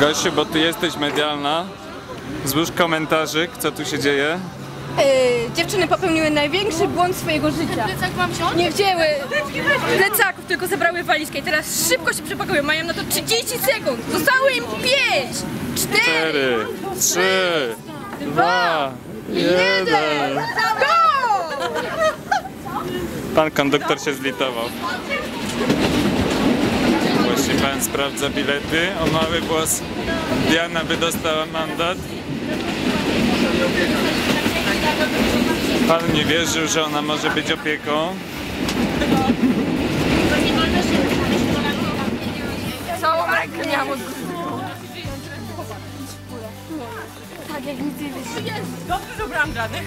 Gosiu, bo ty jesteś medialna. Złóż komentarzyk, co tu się dzieje. Yy, dziewczyny popełniły największy błąd swojego życia. Plecak mam wziąć? Nie wzięły plecaków, tylko zebrały walizkę i teraz szybko się przepakują. Mają na to 30 sekund. Zostało im 5, 4, Cztery, trzy, dwa, jeden. go! Pan konduktor się zlitował. Właśnie pan sprawdza bilety. O mały głos Diana by dostała mandat. Pan nie wierzył, że ona może być opieką. Całą rękę miałam od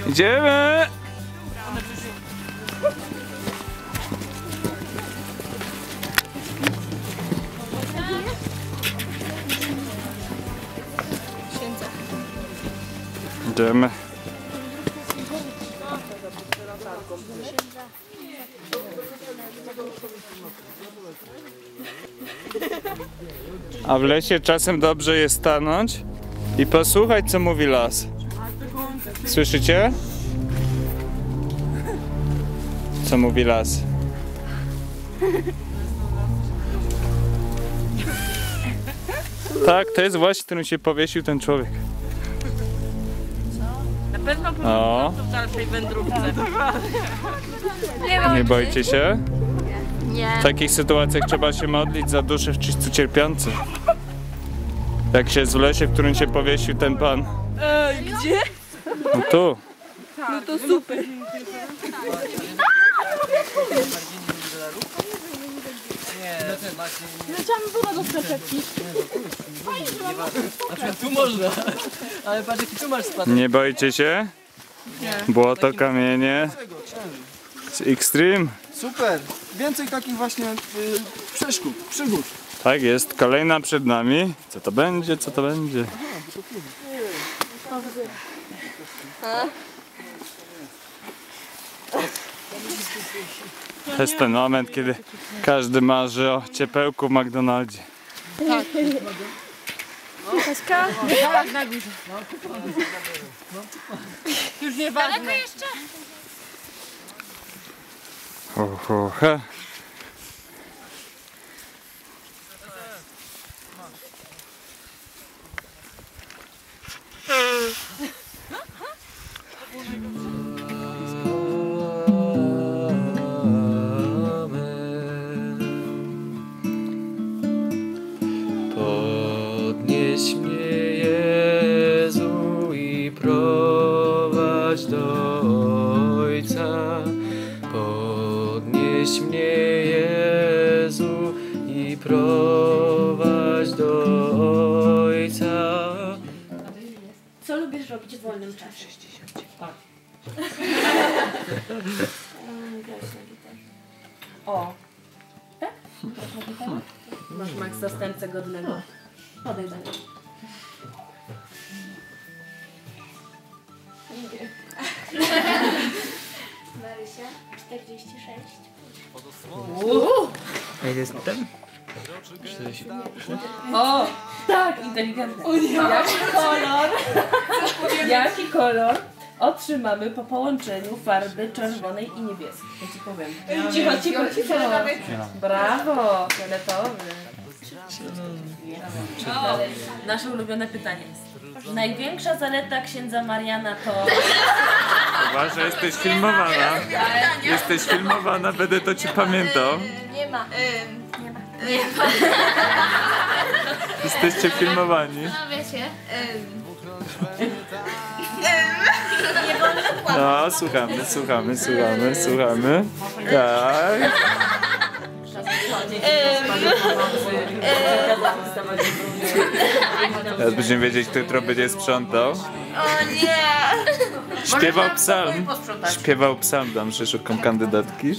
Idziemy! Idziemy. A w lesie czasem dobrze jest stanąć i posłuchać co mówi las. Słyszycie? Co mówi las? Tak, to jest właśnie, którym się powiesił ten człowiek. Na pewno O, w dalszej wędrówce. nie bojcie się. Nie. W takich sytuacjach trzeba się modlić za duszę w czyśćcu cierpiących. Jak się w lesie, w którym się powiesił ten pan. E, gdzie? No tu. No to super. Tu można. Ale patrz jaki tu masz spadek. Nie boicie się? Błoto, kamienie. Extreme. Super! Więcej takich właśnie y, przeszkód, przygód. Tak jest, kolejna przed nami. Co to będzie, co to będzie? To jest ten moment, kiedy każdy marzy o ciepełku w McDonaldzie. Już nie ważne. Daleko jeszcze? Ho, ho, he. on. Marysia, 46. O! Tak, inteligentne. Jaki kolor? Jaki kolor otrzymamy po połączeniu farby czerwonej i niebieskiej? Ja ci powiem. Cicho, cicho, cicho. Brawo, fioletowy. Dalej. Nasze ulubione pytanie jest. Największa zaleta księdza Mariana to... Uważaj, jesteś filmowana. Jesteś filmowana, będę to ci pamiętał. Nie ma. Jesteście filmowani. No wiecie. No, słuchamy, słuchamy, słuchamy, słuchamy. Tak. Teraz będziemy wiedzieć, kto jutro będzie sprzątał. O nie! Śpiewał psalm. Śpiewał psalm, tam że szukam kandydatki.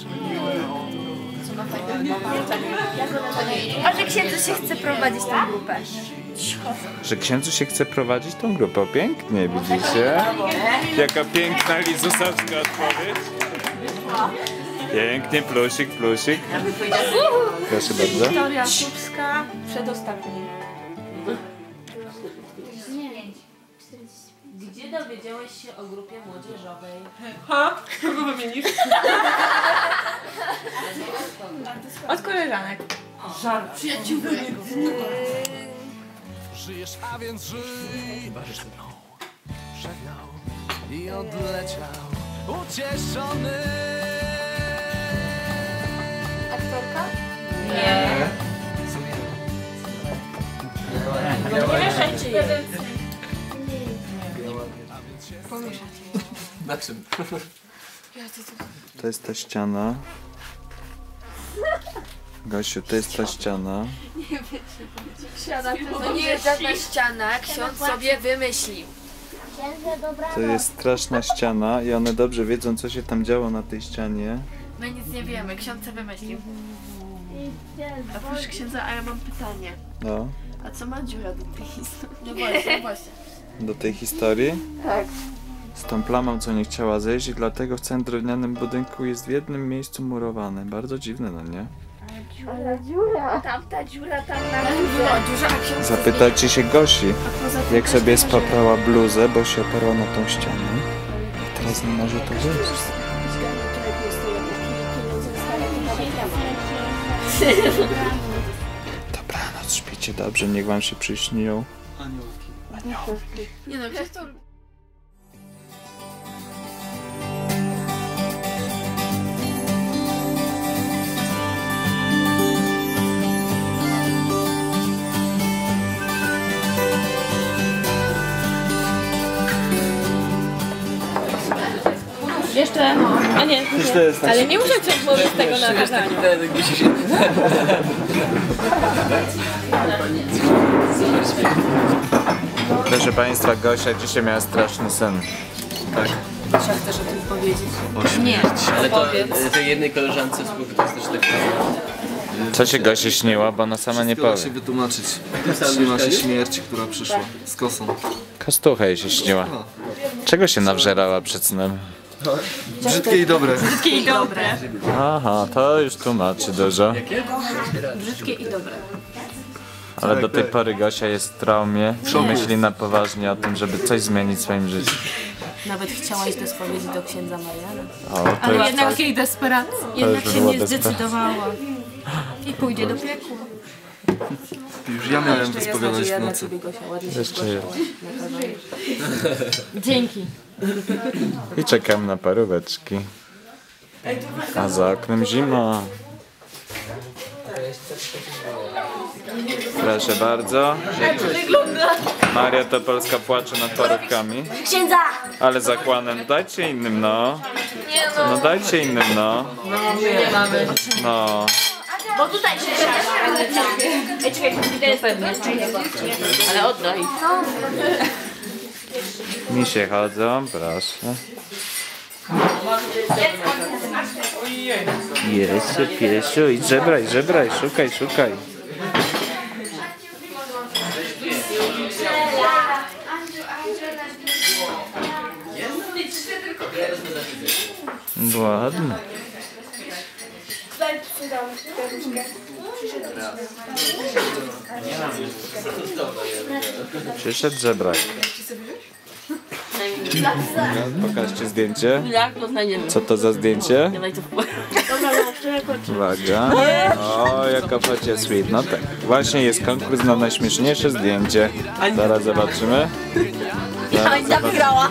A że księdzu się chce prowadzić tę grupę. że księdzu się chce prowadzić tą grupę. Pięknie, widzicie? Jaka piękna lizusowska odpowiedź. Pięknie, plusik, plusik. Proszę bardzo. Wiktoria Słupska, przedostatni. Gdzie dowiedziałeś się o grupie młodzieżowej? Kogo wymienisz? Od koleżanek. Żart. Żyjesz, a więc żyj Przegnał i odleciał Ucieszony Aktorka? Na czym? To jest ta ściana. Gosiu, to jest ta ściana. To nie jest żadna ściana, ksiądz sobie wymyślił. To jest straszna ściana i one dobrze wiedzą, co się tam działo na tej ścianie. My nic nie wiemy, ksiądz sobie wymyślił. A proszę księdza, a ja mam pytanie. No, A co ma dziura do tej historii? No właśnie, właśnie. do tej historii. Tak. Z tą plamą, co nie chciała zejść i dlatego w całym drewnianym budynku jest w jednym miejscu murowane. Bardzo dziwne, no nie? Tamta dziura tam na ksiądz Zapytajcie się Gosi, jak sobie spaprała bluzę, bo się oparła na tą ścianę. I teraz nie może to wyjść. Dobranoc, śpicie dobrze, niech wam się przyśnią. Nie no, ksiądz to... Jeszcze, a nie, nie. Ale nie muszę coś mówić z tego nagrania. Proszę Państwa, Gosia dzisiaj miała straszny sen. Chcesz o tym powiedzieć? Nie. Ale to e, tej jednej koleżance z to jest też tak Co się Gosi śniła, bo ona sama nie powie. się wytłumaczyć. Śniła się śmierć, która przyszła z kosą. Kastucha jej się śniła. Czego się nawżerała przed snem? Brzydkie i dobre. I dobre. Aha, to już tłumaczy dużo. Brzydkie i dobre. Ale do tej pory Gosia jest w traumie i myśli na poważnie o tym, żeby coś zmienić w swoim życiu. Nawet chciałaś do spowiedzi do księdza Mariana. O, to już tak. jej desperacji. Jednak się nie zdecydowała. I pójdzie do piekła. Już ja miałem ja wyspowiadać znaczy, ja w nocy. Jeszcze na kamerze. Dzięki. I czekam na paróweczki. A za oknem zima. Proszę bardzo. Maria Topolska płacze nad parówkami. Księdza! Ale zakłanem, dajcie innym no. No dajcie innym no. No. Bo tutaj się siada. Ej, czekaj, to jest pewnie. Ale oddaj. Misie chodzą, proszę. Jezu, piesiu, i żebraj, żebraj, szukaj, szukaj. Ładnie. Przyszedł żebrak. Pokażcie zdjęcie. Co to za zdjęcie? Uwaga. O, jaka facie sweet. No tak. Właśnie jest konkurs na najśmieszniejsze zdjęcie. Zaraz zobaczymy. Zaraz wygrała.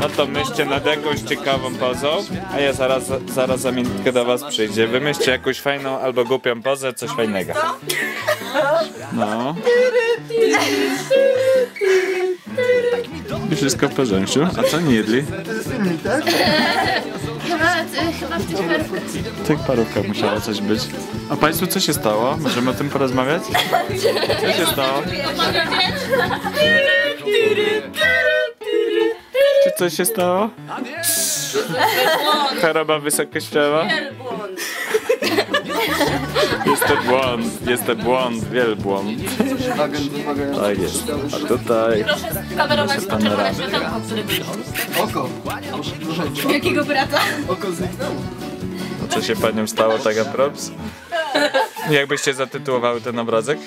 No to myślcie nad jakąś ciekawą pozą, a ja zaraz, zaraz za minutkę do was przyjdzie. Wymyślcie jakąś fajną albo głupią pozę, coś fajnego. No. I wszystko w porządku. A co nie jedli? Chyba, chyba w tych parówkach. W tych parówkach musiało coś być. A Państwu co się stało? Możemy o tym porozmawiać? Co się stało? Czy coś się stało? Choroba wysokościowa? Jest to błąd, jest to błąd, wielbłąd. Tak jest. A tutaj Proszę kamerować to czerwone światełko, które było. Oko. Jakiego brata? Oko zniknęło. co się paniom stało, taka props? Jakbyście zatytułowały ten obrazek?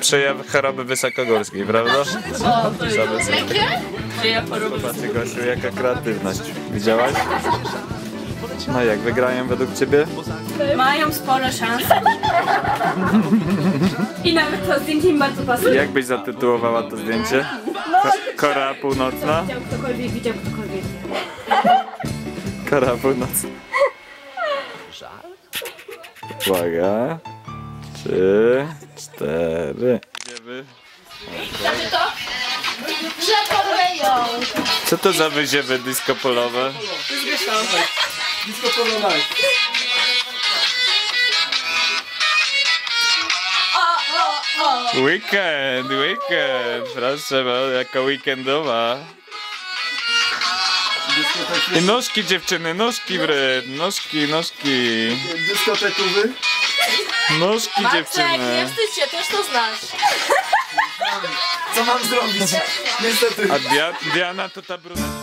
Przejaw choroby wysokogórskiej, prawda? O, to jest Za wysokie. że ja porobię. Zobaczcie Gosiu, jaka kreatywność. Widziałaś? No jak, wygrają według ciebie? Mają spore szanse. I nawet to zdjęcie im bardzo pasuje. Jak byś zatytułowała to zdjęcie? Ko- Korea Północna? Widział ktokolwiek, widział ktokolwiek. Korea Północna. Uwaga. Trzy, cztery. Idziemy. Co to za wyziewy disco polowe? Disco Polo. Weekend, weekend. Proszę, bo jako weekendowa. I nóżki dziewczyny, nóżki wryd, nóżki, nóżki. Dyskotekowy. Nóżki Marcek, nie dziewczyny. wstydź się, też to znasz. Co mam zrobić? Niestety. A Dia Diana to ta brunetka.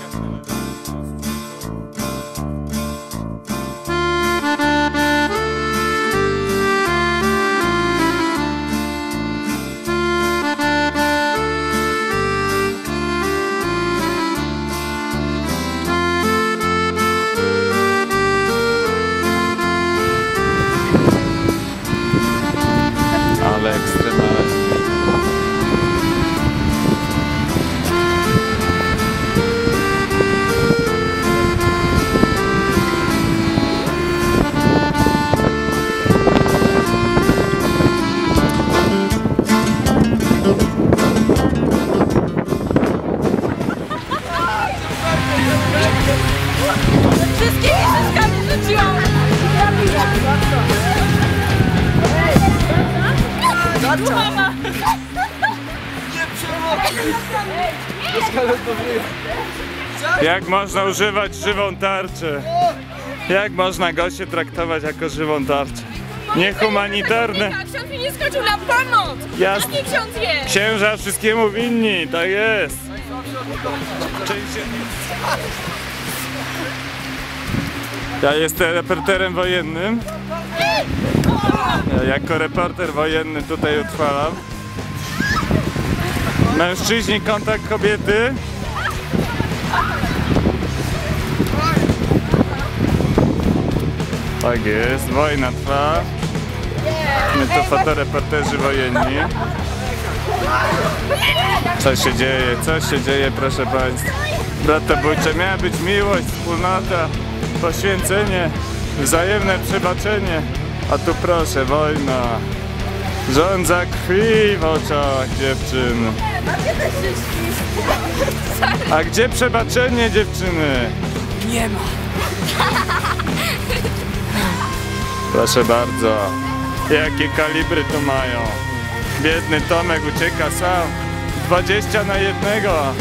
Można używać żywą tarczę? Jak można goście traktować jako żywą tarczę? Niehumanitarne. Ksiądz mi nie skoczył na pomoc! Jasne. Jaki ksiądz jest? Księża wszystkiemu winni, tak jest. Ja jestem reporterem wojennym. Ja jako reporter wojenny tutaj utrwalam. Mężczyźni, kontakt kobiety. Tak jest, wojna trwa. My to fotoreporterzy wojenni. Co się dzieje? Co się dzieje, proszę Państwa? Bratobójcze miała być miłość, wspólnota, poświęcenie, wzajemne przebaczenie. A tu proszę, wojna. Rządza krwi w oczach dziewczyn. A gdzie przebaczenie dziewczyny? Nie ma. Proszę bardzo. Jakie kalibry tu mają? Biedny Tomek ucieka sam. 20 na jednego.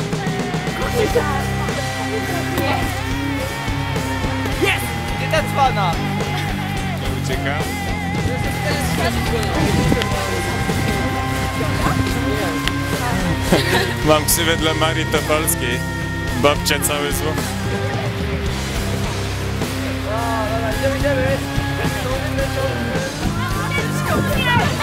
Nie dzwana! Ucieka. Mam ksywę dla Marii Topolskiej. Babcia cały zło. Niech Let's go! Yeah.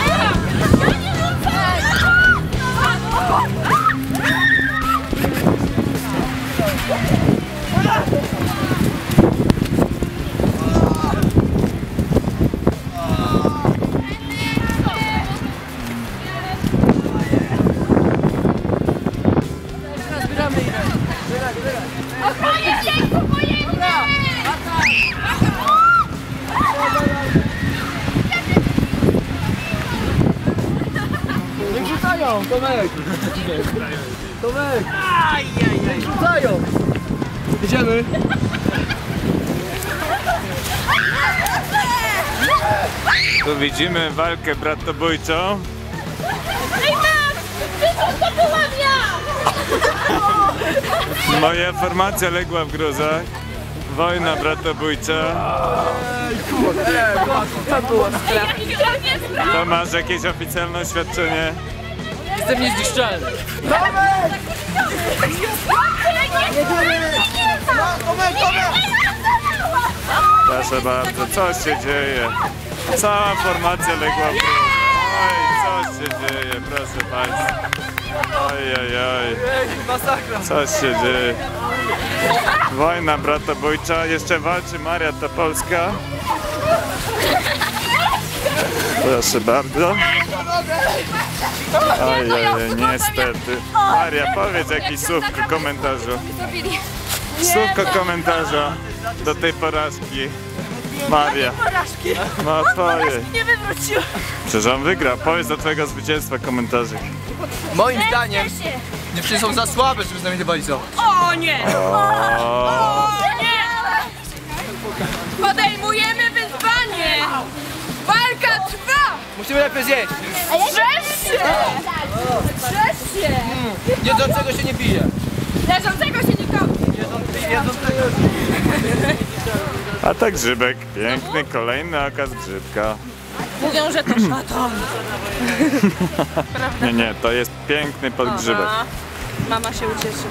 Widzimy walkę bratobójczą. To byłam ja! Moja formacja legła w gruzach. Wojna bratobójcza. To masz jakieś oficjalne oświadczenie? Jestem niezniszczalny. Proszę bardzo, co się dzieje? Cała formacja legła w. Oj, co się dzieje, proszę Państwa. Oj, oj, oj. Co się dzieje? Wojna bratobójcza, jeszcze walczy Maria Topolska. Proszę bardzo. Oj, oj, niestety. Maria, powiedz jakiś słówko komentarzu. Słówko komentarza do tej porażki. Maria. No twoje. Nie wywrócił. Przecież on wygra. Powiedz do twojego zwycięstwa komentarzy. Moim zdaniem dziewczyny są za słabe, żeby z nami nie walczą. O nie! O, Nie! Podejmujemy wyzwanie! Walka trwa! Musimy najpierw zjeść. Drzesz się! Drzesz się! Jedzącego się nie bije. Leżącego się nie kopie! A tak grzybek. Piękny, kolejny okaz grzybka. Mówią, że to szatan. Nie, nie, to jest piękny podgrzybek. Mama się ucieszy.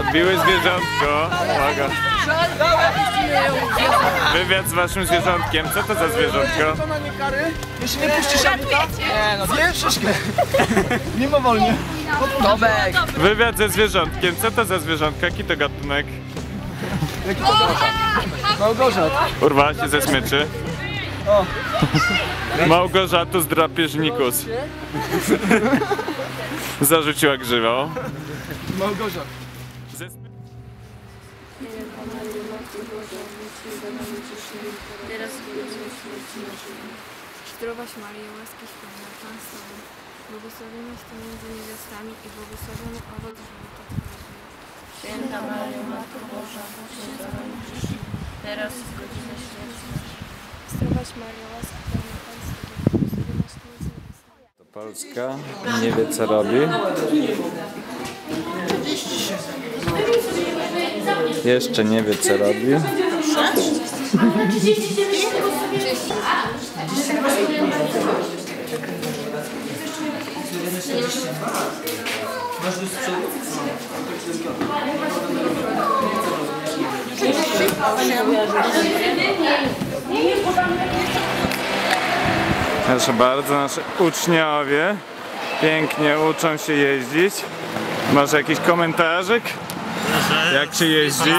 Odbiły zwierzątko. Uwaga. Wywiad z waszym zwierzątkiem. Co to za zwierzątko? To na nie kary? Jeśli nie puścisz Anita, no, wszystkie. Mimowolnie. Tomek! Wywiad ze zwierzątkiem. Co to za zwierzątko? Jaki to gatunek? Małgorzat. Urwała się ze smyczy. Małgorzatus drapieżnikus. Zarzuciła grzywą. Małgorzat. Zdrowaś Maryjo, łaski pełna, Pan z Tobą, błogosławionaś Ty między niewiastami i błogosławiony owoc żywota Twojego. Święta Maryjo, Matko Boża, módl się za nami grzesznymi, teraz i w godzinę śmierci naszej. Zdrowaś Maryjo, łaski pełna, Pan z Tobą, błogosławionaś Ty między niewiastami. Polska nie wie co robi. Jeszcze nie wie co robi. Proszę bardzo, nasi uczniowie pięknie uczą się jeździć. Może jakiś komentarzyk? Jak się jeździ?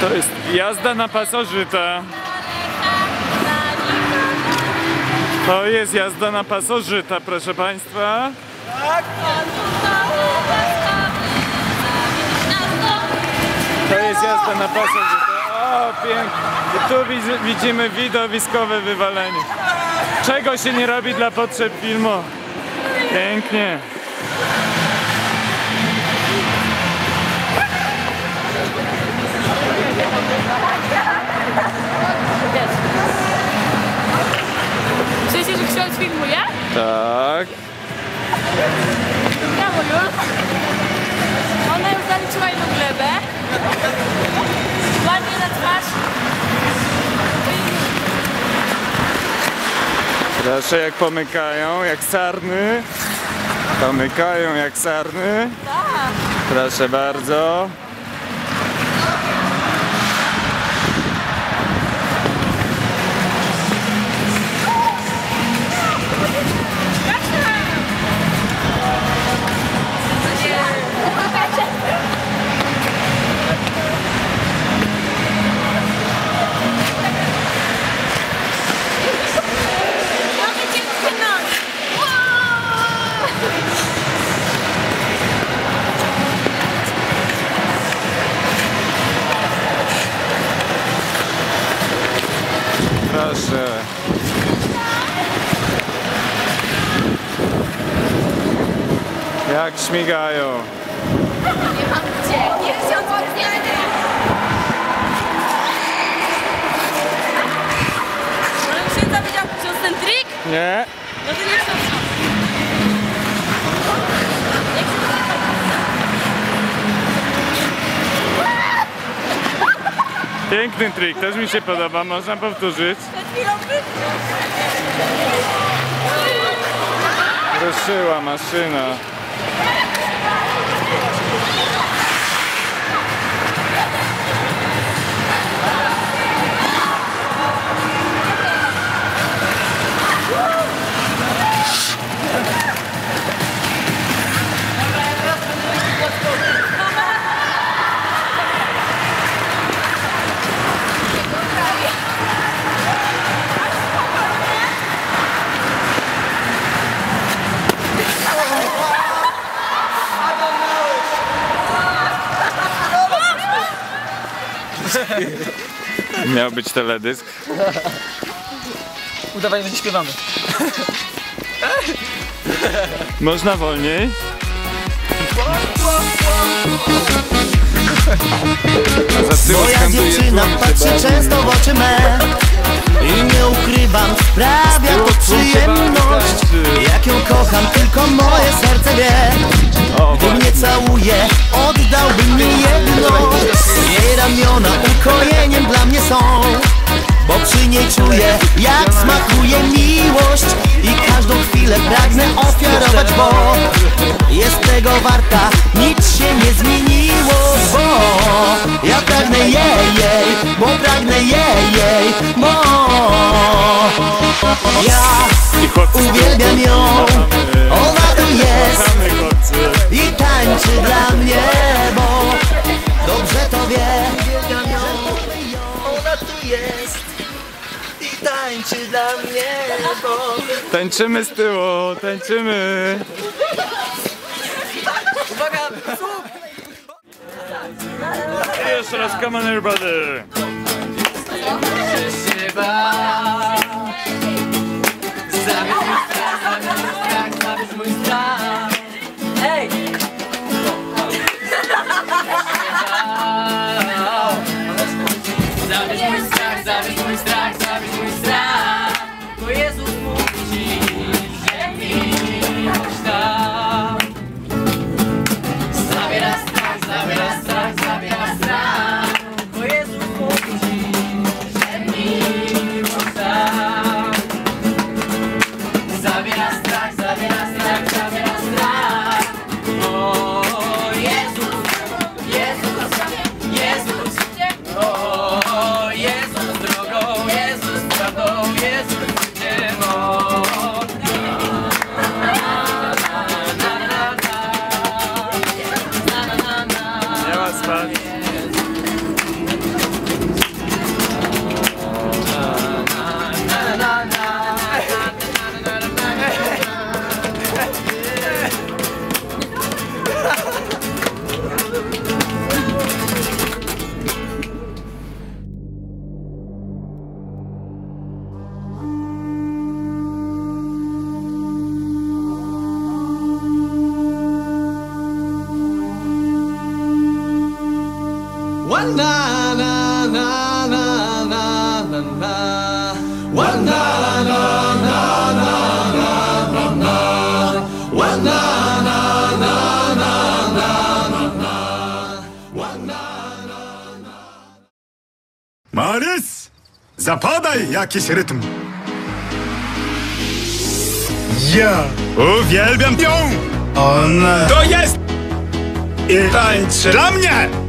To jest jazda na pasożyta. To jest jazda na pasożyta, proszę Państwa. To jest jazda na pasożyta. O, pięknie. Tu widz- widzimy widowiskowe wywalenie. Czego się nie robi dla potrzeb filmu? Pięknie. Ksiądz filmuje? Tak. Brawo już. Ona już zaliczyła jedną glebę. Ładnie na twarz. Proszę jak pomykają, jak sarny. Pomykają jak sarny. Proszę bardzo. Tak śmigają. Nie mam gdzie. Nie się odmocniamy. Ale się zawiedział, czy ten trik? Nie. No ty nie chcesz. Piękny trik, też mi się podoba, można powtórzyć. Ruszyła maszyna. Miał być teledysk. Udawajmy, że śpiewamy. Można wolniej? Moja dziewczyna patrzy często w oczy me I nie ukrywam, sprawia to przyjemność ją kocham, tylko moje serce wie. Gdy mnie całuje, oddałbym mi jedno. Jej ramiona ukojeniem dla mnie są Bo przy niej czuję, jak smakuje miłość. I każdą chwilę pragnę ofiarować, bo Jest tego warta, nic się nie zmieniło Bo ja pragnę jej, jej Bo pragnę jej, jej Bo ja uwielbiam ją. Ona tu jest i tańczy dla mnie, bo dobrze to wie. Ona tu jest tańczy dla mnie, bo Tańczymy z tyłu, tańczymy. I jeszcze raz, come on everybody. Ej! Zabieram strach, zabieram strach Marys! Zapadaj jakiś rytm! Ja uwielbiam ją! Ona to jest! I tańczy dla mnie!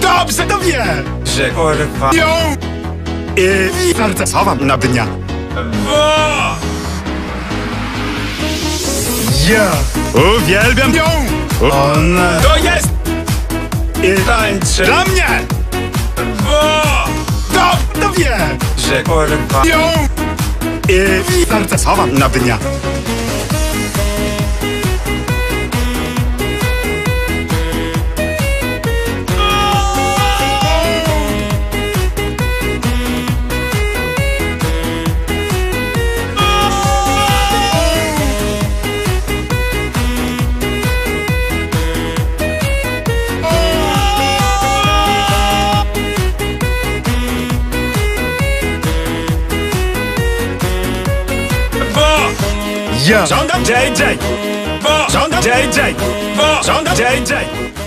Dobrze to wie! Że kurwa ją! I serce schowam na dnia! Ja uwielbiam ją! Ona to jest! I tańczy dla mnie! To, to wie! Że kurwa ją! I serce schowam na dnia! yeah. JJ. JJ. JJ.